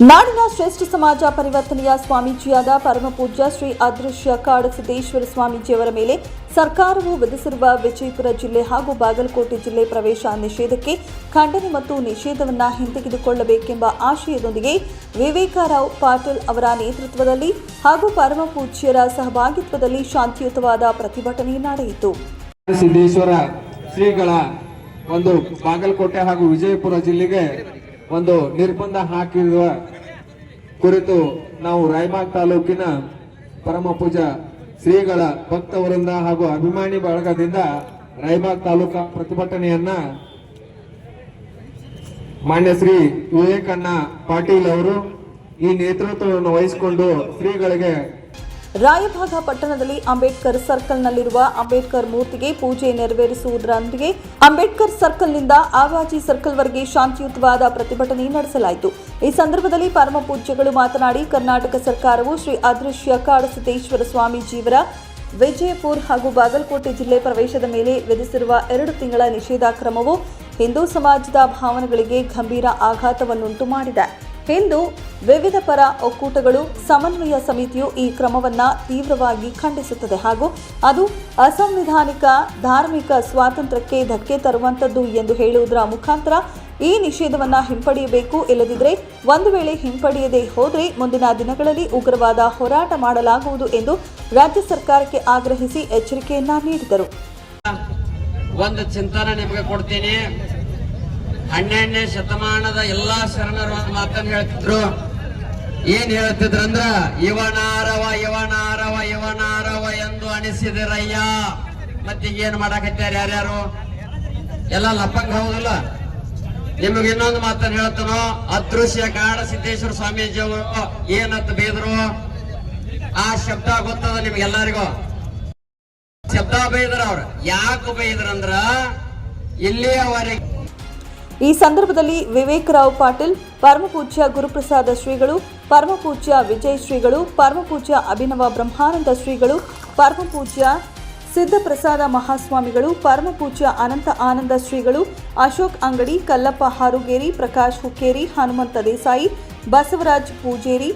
ನಾಡಿನ ಶ್ರೇಷ್ಠ ಸಮಾಜ ಪರಿವರ್ತನೆಯ ಸ್ವಾಮೀಜಿಯಾದ ಪರಮಪೂಜ್ಯ ಶ್ರೀ ಅದೃಶ್ಯ ಕಾಡಸಿದ್ದೇಶ್ವರ ಸ್ವಾಮೀಜಿಯವರ ಮೇಲೆ ಸರ್ಕಾರವು ವಿಧಿಸಿರುವ ವಿಜಯಪುರ ಜಿಲ್ಲೆ ಹಾಗೂ ಬಾಗಲಕೋಟೆ ಜಿಲ್ಲೆ ಪ್ರವೇಶ ನಿಷೇಧಕ್ಕೆ ಖಂಡನೆ ಮತ್ತು ನಿಷೇಧವನ್ನು ಹಿಂತೆಗೆದುಕೊಳ್ಳಬೇಕೆಂಬ ಆಶಯದೊಂದಿಗೆ ವಿವೇಕರಾವ್ ಪಾಟೀಲ್ ಅವರ ನೇತೃತ್ವದಲ್ಲಿ ಹಾಗೂ ಪರಮಪೂಜ್ಯರ ಸಹಭಾಗಿತ್ವದಲ್ಲಿ ಶಾಂತಿಯುತವಾದ ಪ್ರತಿಭಟನೆ ನಡೆಯಿತು. ಸಿದ್ದೇಶ್ವರ ಶ್ರೀಗಳ ಒಂದು ಬಾಗಲಕೋಟೆ ಹಾಗೂ ವಿಜಯಪುರ ಜಿಲ್ಲೆಗೆ ಒಂದು ನಿರ್ಬಂಧ ಹಾಕಿರುವ ಕುರಿತು ನಾವು ರಾಯಬಾಗ್ ತಾಲೂಕಿನ ಪರಮ ಪೂಜಾ ಶ್ರೀಗಳ ಭಕ್ತವರಿಂದ ಹಾಗೂ ಅಭಿಮಾನಿ ಬಳಗದಿಂದ ರಾಯಬಾಗ್ ತಾಲೂಕಾ ಪ್ರತಿಭಟನೆಯನ್ನ ಮಾನ್ಯ ಶ್ರೀ ವಿವೇಕಣ್ಣ ಪಾಟೀಲ್ ಅವರು ಈ ನೇತೃತ್ವವನ್ನು ವಹಿಸಿಕೊಂಡು ಶ್ರೀಗಳಿಗೆ ರಾಯಭಾಗ ಪಟ್ಟಣದಲ್ಲಿ ಅಂಬೇಡ್ಕರ್ ಸರ್ಕಲ್ನಲ್ಲಿರುವ ಅಂಬೇಡ್ಕರ್ ಮೂರ್ತಿಗೆ ಪೂಜೆ ನೆರವೇರಿಸುವುದರೊಂದಿಗೆ ಅಂಬೇಡ್ಕರ್ ಸರ್ಕಲ್ನಿಂದ ಆವಾಜಿ ಸರ್ಕಲ್ವರೆಗೆ ಶಾಂತಿಯುತವಾದ ಪ್ರತಿಭಟನೆ ನಡೆಸಲಾಯಿತು. ಈ ಸಂದರ್ಭದಲ್ಲಿ ಪರಮ ಪೂಜ್ಯಗಳು ಮಾತನಾಡಿ, ಕರ್ನಾಟಕ ಸರ್ಕಾರವು ಶ್ರೀ ಅದೃಶ್ಯ ಕಾಡಸಿದ್ದೇಶ್ವರ ಸ್ವಾಮೀಜಿಯವರ ವಿಜಯಪುರ ಹಾಗೂ ಬಾಗಲಕೋಟೆ ಜಿಲ್ಲೆ ಪ್ರವೇಶದ ಮೇಲೆ ವಿಧಿಸಿರುವ ಎರಡು ತಿಂಗಳ ನಿಷೇಧ ಕ್ರಮವು ಹಿಂದೂ ಸಮಾಜದ ಭಾವನೆಗಳಿಗೆ ಗಂಭೀರ ಆಘಾತವನ್ನುಂಟು ಮಾಡಿದೆ ಹಿಂದೂ ವಿವಿಧ ಪರ ಒಕ್ಕೂಟಗಳು ಸಮನ್ವಯ ಸಮಿತಿಯು ಈ ಕ್ರಮವನ್ನ ತೀವ್ರವಾಗಿ ಖಂಡಿಸುತ್ತದೆ ಹಾಗೂ ಅದು ಅಸಂವಿಧಾನಿಕ, ಧಾರ್ಮಿಕ ಸ್ವಾತಂತ್ರ್ಯಕ್ಕೆ ಧಕ್ಕೆ ತರುವಂತದ್ದು ಎಂದು ಹೇಳುವುದರ ಮುಖಾಂತರ ಈ ನಿಷೇಧವನ್ನ ಹಿಂಪಡೆಯಬೇಕು. ಇಲ್ಲದಿದ್ದರೆ ಒಂದು ವೇಳೆ ಹಿಂಪಡೆಯದೇ ಹೋದರೆ ಮುಂದಿನ ದಿನಗಳಲ್ಲಿ ಉಗ್ರವಾದ ಹೋರಾಟ ಮಾಡಲಾಗುವುದು ಎಂದು ರಾಜ್ಯ ಸರ್ಕಾರಕ್ಕೆ ಆಗ್ರಹಿಸಿ ಎಚ್ಚರಿಕೆಯನ್ನ ನೀಡಿದರು. ಒಂದು ಚಿಂತನೆ ನಿಮಗೆ ಕೊಡ್ತೀನಿ. ಹನ್ನೆರಡನೇ ಶತಮಾನದ ಎಲ್ಲಾ ಶರಣರು ಒಂದು ಮಾತನ್ನು ಹೇಳ್ತಿದ್ರು. ಏನ್ ಹೇಳ್ತಿದ್ರಂದ್ರ ಇವನಾರವ ಇವನಾರವ ಇವನಾರವ ಎಂದು ಅನಿಸಿದಿರಯ್ಯ. ಮತ್ತೀಗ ಏನ್ ಮಾಡಾಕತ್ಯಾರ ಯಾರ್ಯಾರು? ಎಲ್ಲ ಲಪ್ಪಂಗ ಹೌದಿಲ್ಲ? ನಿಮಗೆ ಇನ್ನೊಂದು ಮಾತನ್ನು ಹೇಳ್ತಾನೋ, ಅದೃಶ್ಯ ಕಾಡ ಸಿದ್ದೇಶ್ವರ ಸ್ವಾಮೀಜಿ ಅವರು ಏನಂತ ಬೈದ್ರು? ಆ ಶಬ್ದ ಗೊತ್ತದ ನಿಮ್ಗೆಲ್ಲರಿಗೂ ಶಬ್ದ ಬೈದ್ರ ಅವ್ರ. ಯಾಕೆ ಬೈದ್ರಂದ್ರ ಇಲ್ಲಿಯವರೆಗೆ ಈ ಸಂದರ್ಭದಲ್ಲಿ ವಿವೇಕರಾವ್ ಪಾಟೀಲ್, ಪರಮಪೂಜ್ಯ ಗುರುಪ್ರಸಾದ ಶ್ರೀಗಳು, ಪರಮಪೂಜ್ಯ ವಿಜಯ್ ಶ್ರೀಗಳು, ಪರಮಪೂಜ್ಯ ಅಭಿನವ ಬ್ರಹ್ಮಾನಂದ ಶ್ರೀಗಳು, ಪರಮಪೂಜ್ಯ ಸಿದ್ಧಪ್ರಸಾದ ಮಹಾಸ್ವಾಮಿಗಳು, ಪರಮಪೂಜ್ಯ ಅನಂತ ಆನಂದ ಶ್ರೀಗಳು, ಅಶೋಕ್ ಅಂಗಡಿ, ಕಲ್ಲಪ್ಪ ಹಾರುಗೇರಿ, ಪ್ರಕಾಶ್ ಹುಕ್ಕೇರಿ, ಹನುಮಂತ ದೇಸಾಯಿ, ಬಸವರಾಜ್ ಪೂಜೇರಿ,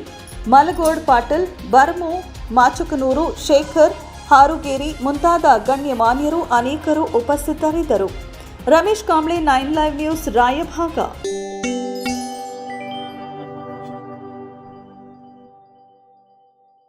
ಮಲಗೋಡ್ ಪಾಟೀಲ್, ಬರ್ಮು ಮಾಚಕನೂರು, ಶೇಖರ್ ಹಾರುಗೇರಿ ಮುಂತಾದ ಗಣ್ಯಮಾನ್ಯರು ಅನೇಕರು ಉಪಸ್ಥಿತರಿದ್ದರು. Ramesh Kamble nine live news Raybag